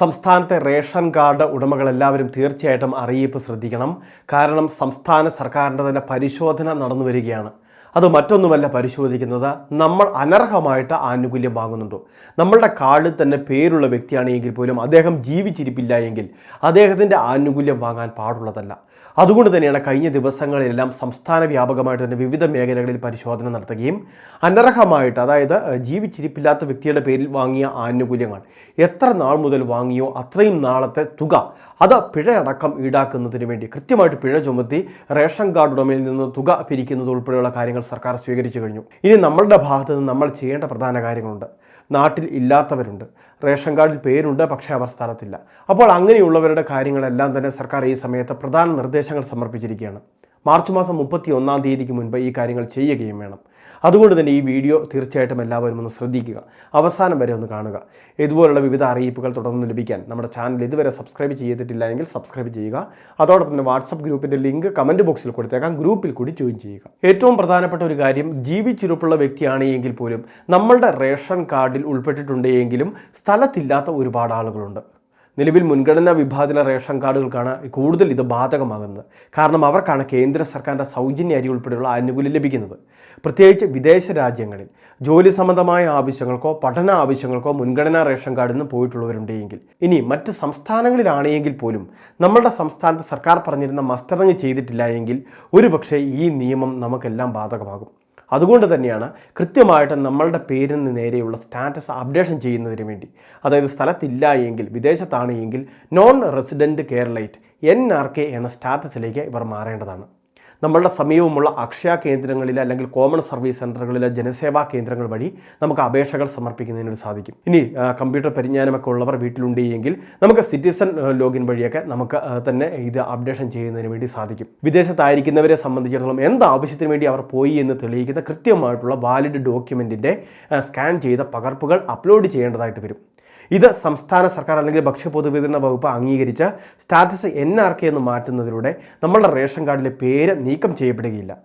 സംസ്ഥാനത്തെ ration card ഉടമകൾ എല്ലാവരും തീർച്ചയായിട്ടും അറിയിപ്പ് ശ്രദ്ധിക്കണം. കാരണം സംസ്ഥാന സർക്കാരിന്റെ തന്നെ പരിശോധന നടന്നു വരികയാണ്. അത് മറ്റൊന്നുമല്ല പരിശോധിക്കുന്നത്. നമ്മൾ അനർഹമായിട്ട് ആനുകൂല്യം വാങ്ങുന്നുണ്ടോ. നമ്മളുടെ കാർഡിൽ തന്നെ പേരുള്ള വ്യക്തിയാണെങ്കിൽ പോലും അദ്ദേഹം ജീവിച്ചിരിപ്പില്ല എങ്കിൽ അദ്ദേഹത്തിന്റെ ആനുകൂല്യം വാങ്ങാൻ പാടുള്ളതല്ല. അതുകൊണ്ട് തന്നെയാണ് കഴിഞ്ഞ ദിവസങ്ങളിലെല്ലാം സംസ്ഥാന വ്യാപകമായിട്ട് തന്നെ വിവിധ മേഖലകളിൽ പരിശോധന നടത്തുകയും അനർഹമായിട്ട് അതായത് ജീവിച്ചിരിപ്പില്ലാത്ത വ്യക്തിയുടെ പേരിൽ വാങ്ങിയ ആനുകൂല്യങ്ങൾ എത്ര നാൾ മുതൽ വാങ്ങിയോ അത്രയും നാളത്തെ തുക അത് പിഴയടക്കം ഈടാക്കുന്നതിന് വേണ്ടി കൃത്യമായിട്ട് പിഴ ചുമത്തി റേഷൻ കാർഡ് ഉടമയിൽ നിന്ന് തുക പിരിക്കുന്നത് ഉൾപ്പെടെയുള്ള കാര്യങ്ങൾ സർക്കാർ സ്വീകരിച്ചു കഴിഞ്ഞു. ഇനി നമ്മളുടെ ഭാഗത്ത് നിന്ന് നമ്മൾ ചെയ്യേണ്ട പ്രധാന കാര്യങ്ങളുണ്ട്. നാട്ടിൽ ഇല്ലാത്തവരുണ്ട്. റേഷൻ കാർഡിൽ പേരുണ്ട് പക്ഷേ അവർ സ്ഥലത്തില്ല. അപ്പോൾ അങ്ങനെയുള്ളവരുടെ കാര്യങ്ങളെല്ലാം തന്നെ സർക്കാർ ഈ സമയത്ത് പ്രധാന നിർദ്ദേശങ്ങൾ സമർപ്പിച്ചിരിക്കുകയാണ്. മാർച്ച് മാസം മുപ്പത്തി ഒന്നാം തീയതിക്ക് മുൻപ് ഈ കാര്യങ്ങൾ ചെയ്യുകയും വേണം. അതുകൊണ്ട് തന്നെ ഈ വീഡിയോ തീർച്ചയായിട്ടും എല്ലാവരും ഒന്ന് ശ്രദ്ധിക്കുക. അവസാനം വരെ ഒന്ന് കാണുക. ഇതുപോലുള്ള വിവിധ അറിയിപ്പുകൾ തുടർന്ന് ലഭിക്കാൻ നമ്മുടെ ചാനൽ ഇതുവരെ സബ്സ്ക്രൈബ് ചെയ്തിട്ടില്ല എങ്കിൽ സബ്സ്ക്രൈബ് ചെയ്യുക. അതോടൊപ്പം തന്നെ വാട്സപ്പ് ഗ്രൂപ്പിന്റെ ലിങ്ക് കമന്റ് ബോക്സിൽ കൊടുത്തേക്കാം. ഗ്രൂപ്പിൽ കൂടി ജോയിൻ ചെയ്യുക. ഏറ്റവും പ്രധാനപ്പെട്ട ഒരു കാര്യം ജീവിച്ചിരുപ്പുള്ള വ്യക്തിയാണ് എങ്കിൽ പോലും നമ്മളുടെ റേഷൻ കാർഡിൽ ഉൾപ്പെട്ടിട്ടുണ്ട് എങ്കിലും സ്ഥലത്തില്ലാത്ത ഒരുപാട് ആളുകളുണ്ട്. നിലവിൽ മുൻഗണനാ വിഭാഗത്തിലെ റേഷൻ കാർഡുകൾക്കാണ് കൂടുതൽ ഇത് ബാധകമാകുന്നത്. കാരണം അവർക്കാണ് കേന്ദ്ര സർക്കാരിന്റെ സൗജന്യ അരി ഉൾപ്പെടെയുള്ള ആനുകൂല്യം ലഭിക്കുന്നത്. പ്രത്യേകിച്ച് വിദേശ രാജ്യങ്ങളിൽ ജോലി സംബന്ധമായ ആവശ്യങ്ങൾക്കോ പഠന ആവശ്യങ്ങൾക്കോ മുൻഗണനാ റേഷൻ കാർഡിൽ നിന്ന് പോയിട്ടുള്ളവരുണ്ടെങ്കിൽ ഇനി മറ്റ് സംസ്ഥാനങ്ങളിലാണെങ്കിൽ പോലും നമ്മളുടെ സംസ്ഥാനത്ത് സർക്കാർ പറഞ്ഞിരുന്ന മസ്റ്ററിങ് ചെയ്തിട്ടില്ല എങ്കിൽ ഒരുപക്ഷെ ഈ നിയമം നമുക്കെല്ലാം ബാധകമാകും. അതുകൊണ്ട് തന്നെയാണ് കൃത്യമായിട്ട് നമ്മളുടെ പേരിന് നേരെയുള്ള സ്റ്റാറ്റസ് അപ്ഡേഷൻ ചെയ്യുന്നതിന് വേണ്ടി. അതായത് സ്ഥലത്തില്ല എങ്കിൽ വിദേശത്താണ് എങ്കിൽ non resident Keralite N R K എന്ന സ്റ്റാറ്റസിലേക്ക് ഇവർ മാറേണ്ടതാണ്. നമ്മളുടെ സമീപമുള്ള അക്ഷയ കേന്ദ്രങ്ങളിൽ അല്ലെങ്കിൽ കോമൺ സർവീസ് സെന്ററുകളിലെ ജനസേവാ കേന്ദ്രങ്ങൾ വഴി നമുക്ക് അപേക്ഷകൾ സമർപ്പിക്കുന്നതിന് സാധിക്കും. ഇനി കമ്പ്യൂട്ടർ പരിജ്ഞാനമൊക്കെ ഉള്ളവർ വീട്ടിലുണ്ട് എങ്കിൽ നമുക്ക് സിറ്റിസൺ ലോഗിൻ വഴിയൊക്കെ നമുക്ക് തന്നെ ഇത് അപ്ഡേഷൻ ചെയ്യുന്നതിന് വേണ്ടി സാധിക്കും. വിദേശത്തായിരിക്കുന്നവരെ സംബന്ധിച്ചിടത്തോളം എന്ത് ആവശ്യത്തിന് വേണ്ടി അവർ പോയി എന്ന് തെളിയിക്കുന്ന കൃത്യമായിട്ടുള്ള വാലിഡ് ഡോക്യുമെന്റിന്റെ സ്കാൻ ചെയ്ത പകർപ്പുകൾ അപ്ലോഡ് ചെയ്യേണ്ടതായിട്ട് വരും. ഇത് സംസ്ഥാന സർക്കാർ അല്ലെങ്കിൽ ഭക്ഷ്യ പൊതുവിതരണ വകുപ്പ് അംഗീകരിച്ച സ്റ്റാറ്റസ് എൻ ആർ കെ എന്ന് മാറ്റുന്നതിലൂടെ നമ്മളുടെ റേഷൻ കാർഡിലെ പേര് നീക്കം ചെയ്യപ്പെടുകയില്ല.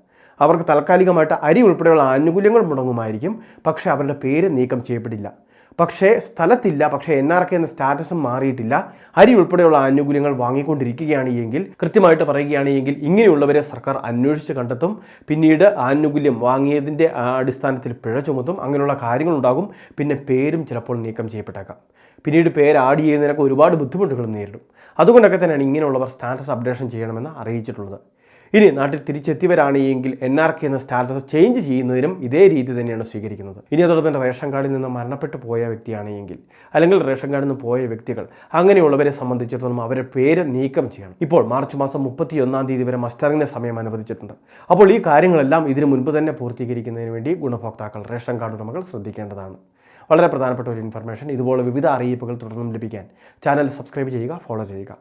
അവർക്ക് താൽക്കാലികമായിട്ട് അരി ഉൾപ്പെടെയുള്ള ആനുകൂല്യങ്ങൾ മുടങ്ങുമായിരിക്കും. പക്ഷേ അവരുടെ പേര് നീക്കം ചെയ്യപ്പെടില്ല. പക്ഷേ സ്ഥലത്തില്ല. പക്ഷേ എൻ ആർ കെ എന്ന സ്റ്റാറ്റസും മാറിയിട്ടില്ല. അരി ഉൾപ്പെടെയുള്ള ആനുകൂല്യങ്ങൾ വാങ്ങിക്കൊണ്ടിരിക്കുകയാണ് എങ്കിൽ കൃത്യമായിട്ട് പറയുകയാണ് എങ്കിൽ ഇങ്ങനെയുള്ളവരെ സർക്കാർ അന്വേഷിച്ച് കണ്ടെത്തും. പിന്നീട് ആനുകൂല്യം വാങ്ങിയതിന്റെ അടിസ്ഥാനത്തിൽ പിഴ ചുമത്തും. അങ്ങനെയുള്ള കാര്യങ്ങളുണ്ടാകും. പിന്നെ പേരും ചിലപ്പോൾ നീക്കം ചെയ്യപ്പെട്ടേക്കാം. പിന്നീട് പേര് ആഡ് ചെയ്യുന്നതിനൊക്കെ ഒരുപാട് ബുദ്ധിമുട്ടുകളും നേരിടും. അതുകൊണ്ടൊക്കെ തന്നെയാണ് ഇങ്ങനെയുള്ളവർ സ്റ്റാറ്റസ് അപ്ഡേഷൻ ചെയ്യണമെന്ന് അറിയിച്ചിട്ടുള്ളത്. ഇനി നാട്ടിൽ തിരിച്ചെത്തിയവരാണ് എങ്കിൽ എൻ ആർ കെ എന്ന സ്റ്റാറ്റസ് ചേഞ്ച് ചെയ്യുന്നതിനും ഇതേ രീതി തന്നെയാണ് സ്വീകരിക്കുന്നത്. ഇനി അതോടൊപ്പം റേഷൻ കാർഡിൽ നിന്ന് മരണപ്പെട്ടു പോയ വ്യക്തിയാണ് എങ്കിൽ. അല്ലെങ്കിൽ റേഷൻ കാർഡിൽ നിന്ന് പോയ വ്യക്തികൾ. അങ്ങനെയുള്ളവരെ സംബന്ധിച്ചിടത്തോളം അവരുടെ പേര് നീക്കം ചെയ്യണം. ഇപ്പോൾ മാർച്ച് മാസം മുപ്പത്തി ഒന്നാം തീയതി വരെ മസ്റ്ററിങ്ങിന് സമയം അനുവദിച്ചിട്ടുണ്ട്. അപ്പോൾ ഈ കാര്യങ്ങളെല്ലാം ഇതിനു മുൻപ് തന്നെ പൂർത്തീകരിക്കുന്നതിന് വേണ്ടി ഗുണഭോക്താക്കൾ റേഷൻ കാർഡ് ഉടമകൾ ശ്രദ്ധിക്കേണ്ടതാണ്. വളരെ പ്രധാനപ്പെട്ട ഒരു ഇൻഫർമേഷൻ ഇതുപോലെ വിവിധ അറിയിപ്പുകൾ തുടർന്നും ലഭിക്കാൻ ചാനൽ സബ്സ്ക്രൈബ് ചെയ്യുക ഫോളോ ചെയ്യുക.